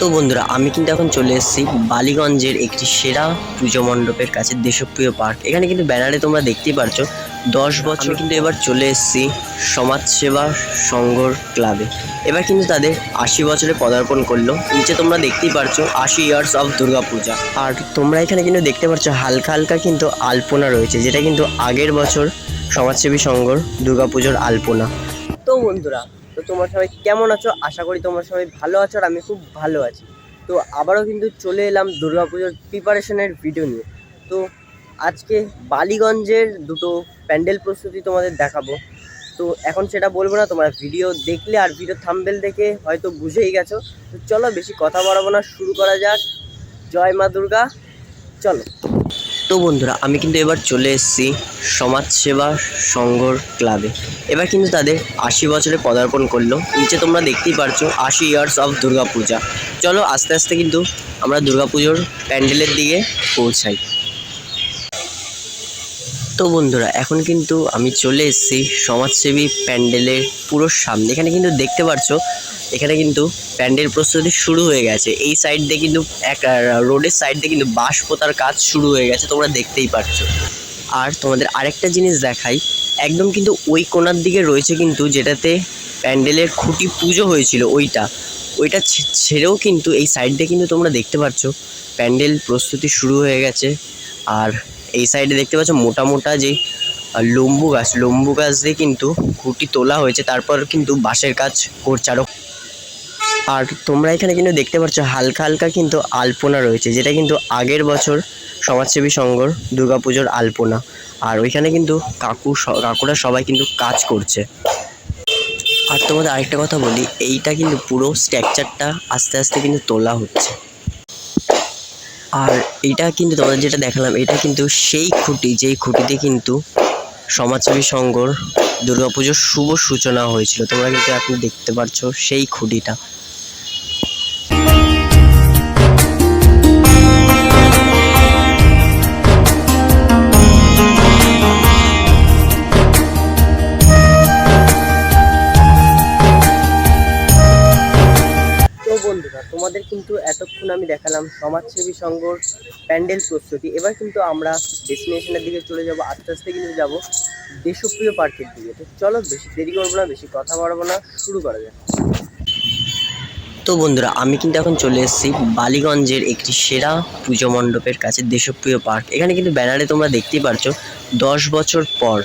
তো বন্ধুরা আমি কিন্তু এখন চলে এসেছি বালিগঞ্জের একটি সেরা পুজো মণ্ডপের কাছে দেশপ্রিয় পার্ক। এখানে কিন্তু ব্যানারে তোমরা দেখতেই পারছ দশ বছর কিন্তু এবার চলে এসেছি সমাজসেবা সংঘর ক্লাবে। এবার কিন্তু তাদের আশি বছরে পদার্পণ করল। নিচে তোমরা দেখতেই পারছ আশি ইয়ার্স অফ দুর্গাপূজা। আর তোমরা এখানে কিন্তু দেখতে পাচ্ছ হালকা হালকা কিন্তু আলপনা রয়েছে যেটা কিন্তু আগের বছর সমাজসেবী সংঘর দুর্গাপুজোর আলপনা। তো বন্ধুরা তো তোমরা সবাই কেমন আছো? আশা করি তোমরা সবাই ভালো আছো আর আমি খুব ভালো আছি। তো আবারও কিন্তু চলে এলাম দুর্গাপুজোর প্রিপারেশনের ভিডিও নিয়ে। তো আজকে বালিগঞ্জের দুটো প্যান্ডেল প্রস্তুতি তোমাদের দেখাবো। তো এখন সেটা বলব না, তোমরা ভিডিও দেখলে আর ভিডিও থাম্বেল দেখে হয়তো বুঝেই গেছো। তো চলো বেশি কথা বাড়াবো না, শুরু করা যাক। জয় মা দুর্গা, চলো। তো বন্ধুরা, আমি কিন্তু এবার চলে এসেছি সমাজসেবা সংঘর ক্লাবে এবার কিন্তু তাদের আশি বছরে পদার্পণ করল। নিচে তোমরা দেখতেই পারছ, আশি ইয়ার্স অফ দুর্গাপূজা। চলো আস্তে আস্তে কিন্তু আমরা দুর্গাপুজোর প্যান্ডেলের দিকে পৌঁছাই। তো বন্ধুরা, এখন কিন্তু আমি চলে এসেছি সমাজসেবী প্যান্ডেলের পুরো সামনে। এখানে কিন্তু দেখতে পারছ, এখানে কিন্তু প্যান্ডেল প্রস্তুতি শুরু হয়ে গেছে। এই সাইড দিয়ে কিন্তু এক রোডের সাইড দিয়ে কিন্তু বাঁশ পোতার কাজ শুরু হয়ে গেছে, তোমরা দেখতেই পারছ আর তোমাদের আরেকটা জিনিস দেখাই, একদম কিন্তু ওই কোণার দিকে রয়েছে কিন্তু যেটাতে প্যান্ডেলের খুঁটি পুজো হয়েছিল, ওইটা। ওইটা ছেড়েও কিন্তু এই সাইড দিয়ে কিন্তু তোমরা দেখতে পাচ্ছ প্যান্ডেল প্রস্তুতি শুরু হয়ে গেছে। আর এই সাইডে দেখতে পাচ্ছ মোটা মোটা যে লম্বু গাছ লম্বু গাছ দিয়ে কিন্তু খুঁটি তোলা হয়েছে, তারপর কিন্তু বাঁশের কাজ করছে আরও আর তোমরা এখানে কিন্তু দেখতে পাচ্ছ হালকা হালকা কিন্তু আলপনা রয়েছে, যেটা কিন্তু আগের বছর সমাজসেবী সংঘর দুর্গাপুজোর আলপনা। আর ওইখানে কিন্তু কাকু কাকুরা সবাই কিন্তু কাজ করছে। আর তোমাদের আরেকটা কথা বলি, এইটা কিন্তু পুরো স্ট্রাকচারটা আস্তে আস্তে কিন্তু তোলা হচ্ছে। আর এটা কিন্তু তোমাদের যেটা দেখালাম, এটা কিন্তু সেই খুঁটি, যেই খুঁটিতে কিন্তু সমাজসেবী সংঘর দুর্গাপুজোর শুভ সূচনা হয়েছিল। তোমরা কিন্তু এখন দেখতে পাচ্ছ সেই খুঁটিটা। বন্ধুরা, তোমাদের কিন্তু এতক্ষণ আমি দেখালাম সমাজসেবী সংঘর প্যান্ডেল প্রস্তুতি। এবার কিন্তু আমরা ডেস্টিনেশনের দিকে চলে যাব, আস্তে আস্তে কিন্তু যাব দেশপ্রিয় পার্কের দিকে। তো চলো বেশি দেরি করব না, বেশি কথা বাড়াবো না, শুরু করা যাক। তো বন্ধুরা, আমি কিন্তু এখন চলে এসেছি বালিগঞ্জের একটি সেরা পুজো মণ্ডপের কাছে দেশপ্রিয় পার্ক। এখানে কিন্তু ব্যানারে তোমরা দেখতেই পারছ, দশ বছর পর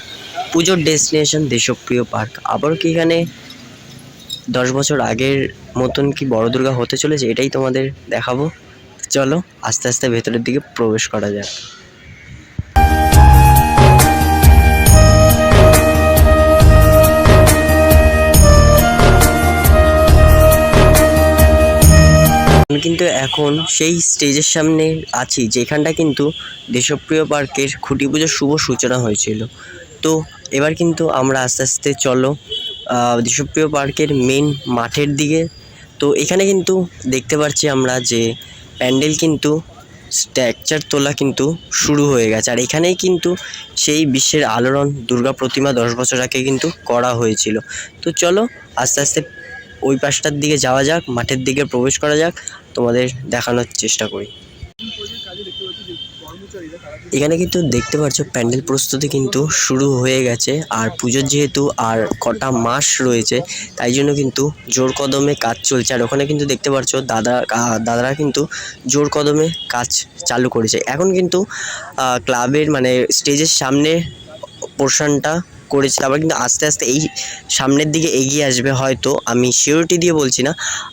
পুজোর ডেস্টিনেশন দেশপ্রিয় পার্ক। আবারও কি এখানে দশ বছর আগের মতন কি বড় দুর্গা হতে চলেছে, এটাই তোমাদের দেখাবো। চলো, আস্তে আস্তে ভেতরের দিকে প্রবেশ করা যাক। আমি কিন্তু এখন সেই স্টেজের সামনে আছি, যেখানটা কিন্তু দেশপ্রিয় পার্কের খুঁটি পুজোর শুভ সূচনা হয়েছিল। তো এবার কিন্তু আমরা আস্তে আস্তে চলো দেশপ্রিয় পার্কের মেন মাঠের দিকে। তো এখানে কিন্তু দেখতে পাচ্ছি আমরা যে প্যান্ডেল কিন্তু, স্ট্রাকচার তোলা কিন্তু শুরু হয়ে গেছে। আর এখানেই কিন্তু সেই বিশ্বের আলোড়ন, দুর্গা প্রতিমা দশ বছর আগে কিন্তু করা হয়েছিল। তো চলো আস্তে আস্তে ওই পাশটার দিকে যাওয়া যাক, মাঠের দিকে প্রবেশ করা যাক, তোমাদের দেখানোর চেষ্টা করি। এখানে কিন্তু দেখতে পাচ্ছ, প্যান্ডেল প্রস্তুতি কিন্তু শুরু হয়ে গেছে। আর পুজোর যেহেতু আর কটা মাস রয়েছে, তাই জন্য কিন্তু জোর কদমে কাজ চলছে। আর ওখানে কিন্তু দেখতে পাচ্ছ, দাদা দাদারা কিন্তু জোর কদমে কাজ চালু করেছে। এখন কিন্তু ক্লাবের মানে স্টেজের সামনে পোর্শনটা করেছে আবার কিন্তু আস্তে আস্তে এই সামনের দিকে এগিয়ে আসবে হয়তো, আমি সিওরিটি দিয়ে বলছি না।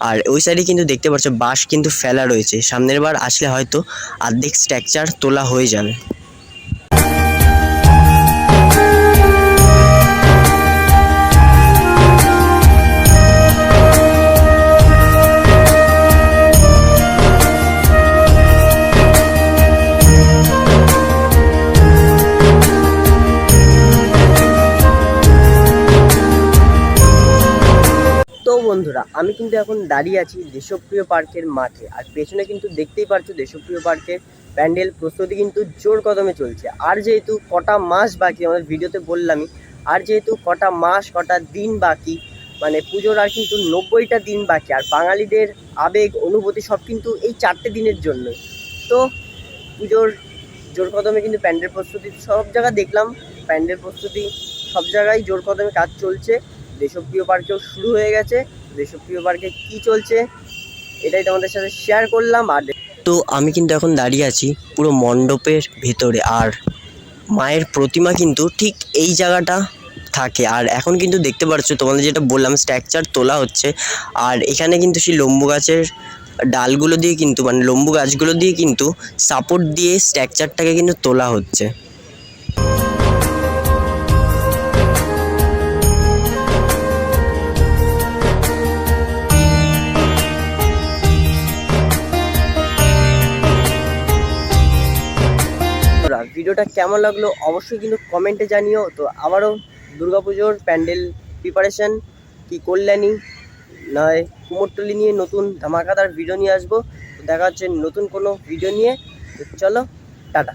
আর ওই সাইডে কিন্তু দেখতে পাচ্ছ বাঁশ কিন্তু ফেলা রয়েছে, সামনের বার আসলে হয়তো অর্ধেক স্ট্রাকচার তোলা হয়ে যাবে। বন্ধুরা, আমি কিন্তু এখন দাঁড়িয়ে আছি দেশপ্রিয় পার্কের মাঠে। আর পেছনে কিন্তু দেখতেই পারছ দেশপ্রিয় পার্কের প্যান্ডেল, প্রস্তুতি কিন্তু জোর কদমে চলছে। আর যেহেতু কটা মাস বাকি, আমাদের ভিডিওতে বললামই, আর যেহেতু কটা মাস, কটা দিন বাকি মানে পুজোর আর কিন্তু নব্বইটা দিন বাকি, আর বাঙালিদের আবেগ, অনুভূতি সব কিন্তু এই চারটে দিনের জন্য তো পুজোর জোর কদমে কিন্তু প্যান্ডেল প্রস্তুতি সব জায়গা দেখলাম। প্যান্ডেল প্রস্তুতি সব জায়গায় জোর কদমে কাজ চলছে। দেশপ্রিয় পার্কেও শুরু হয়ে গেছে। দেশপ্রিয় পার্কে কি চলছে, এটাই তোমাদের সাথে শেয়ার করলাম। আর তো আমি কিন্তু এখন দাঁড়িয়ে আছি পুরো মণ্ডপের ভেতরে, আর মায়ের প্রতিমা কিন্তু ঠিক এই জায়গাটা থাকে। আর এখন কিন্তু দেখতে পাচ্ছ, তোমাদের যেটা বললাম স্ট্রাকচার তোলা হচ্ছে। আর এখানে কিন্তু সেই লম্বু গাছের ডালগুলো দিয়ে কিন্তু মানে লম্বু গাছগুলো দিয়ে কিন্তু সাপোর্ট দিয়ে স্ট্রাকচারটাকে কিন্তু তোলা হচ্ছে। ভিডিওটা কেমন লাগল অবশ্যই কিন্তু কমেন্টে জানিও। তো আবারও দুর্গাপুজোর প্যান্ডেল প্রিপারেশন কি কল্যাণী? নয়, কুমোরটুলি নিয়ে নতুন ধামাকাদার ভিডিও নিয়ে আসব। দেখা হচ্ছে নতুন কোনো ভিডিও নিয়ে। চলো, টাটা।